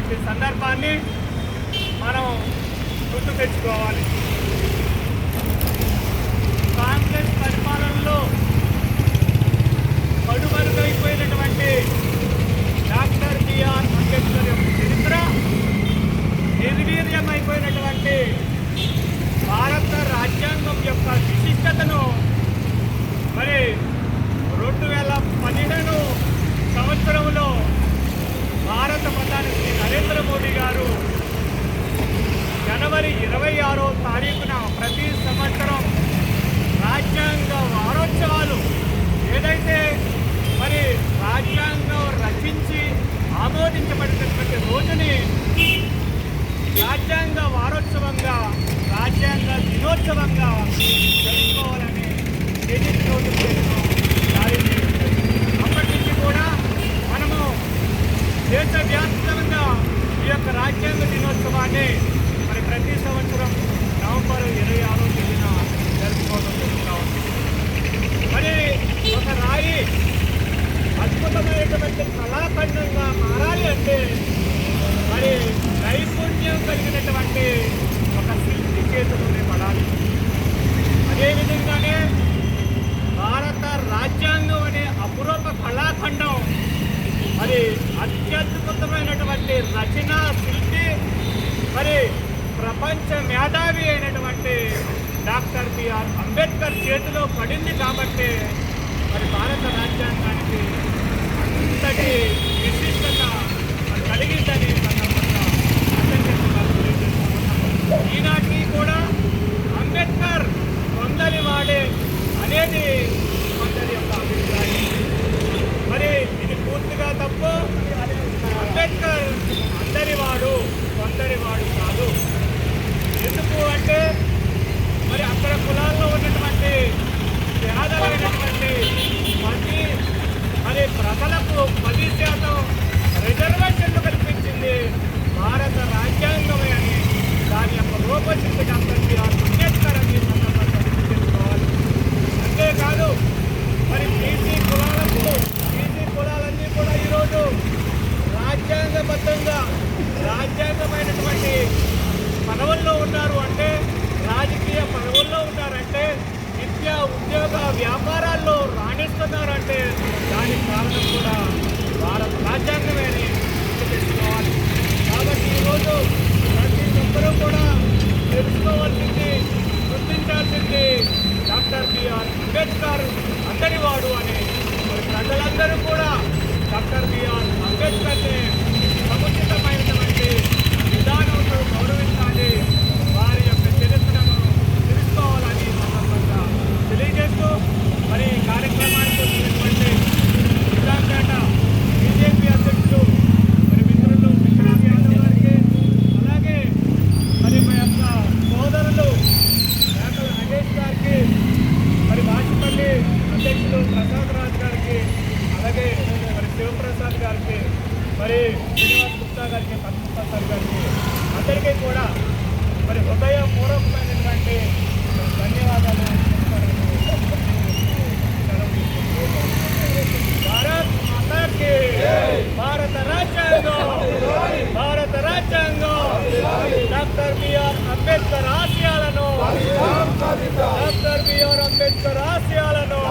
అనేటువంటి సందర్భాన్ని మనం గుర్తు తెచ్చుకోవాలి. తారీఖున ప్రతి సంవత్సరం రాజ్యాంగ వారోత్సవాలు ఏదైతే మరి రాజ్యాంగం రచించి ఆమోదించబడినటువంటి రోజుని రాజ్యాంగ వారోత్సవంగా రాజ్యాంగ దినోత్సవంగా మరి అత్యద్భుతమైనటువంటి రచన శిల్పి మరి ప్రపంచ మేధావి అయినటువంటి డాక్టర్ బిఆర్ అంబేద్కర్ చేతిలో పడింది కాబట్టి మరి భారత రాజ్యాంగానికి పూర్తిగా అంబేద్కర్ అందరివాడు కొందరివాడు కాదు. ఎందుకు అంటే రాజ్యాంగబద్ధంగా రాజ్యాంగమైనటువంటి పదవుల్లో ఉన్నారు అంటే రాజకీయ పదవుల్లో ఉన్నారంటే విద్య ఉద్యోగ వ్యాపారాల్లో రాణిస్తున్నారంటే దానికి కారణం కూడా భారత రాజ్యాంగమే అని గుర్తు కాబట్టి ఈరోజు ప్రతి ఒక్కరూ కూడా తెలుసుకోవాల్సింది గుర్తించాల్సింది డాక్టర్ బిఆర్ అంబేద్కర్ అందరివాడు అని ప్రజలందరూ కూడా డాక్టర్ బిఆర్ అంబేద్కర్ని గారికి మరి శ్రీనివాస్ గుప్తా గారికి పద్మప్రసాద్ సార్ గారికి అందరికీ కూడా మరి హృదయపూర్వకమైనటువంటి ధన్యవాదాలు. భారత రాజ్యాంగం భారత రాజ్యాంగం. డాక్టర్ బిఆర్ అంబేద్కర్ ఆశయాలను డాక్టర్ బిఆర్ అంబేద్కర్ ఆశయాలను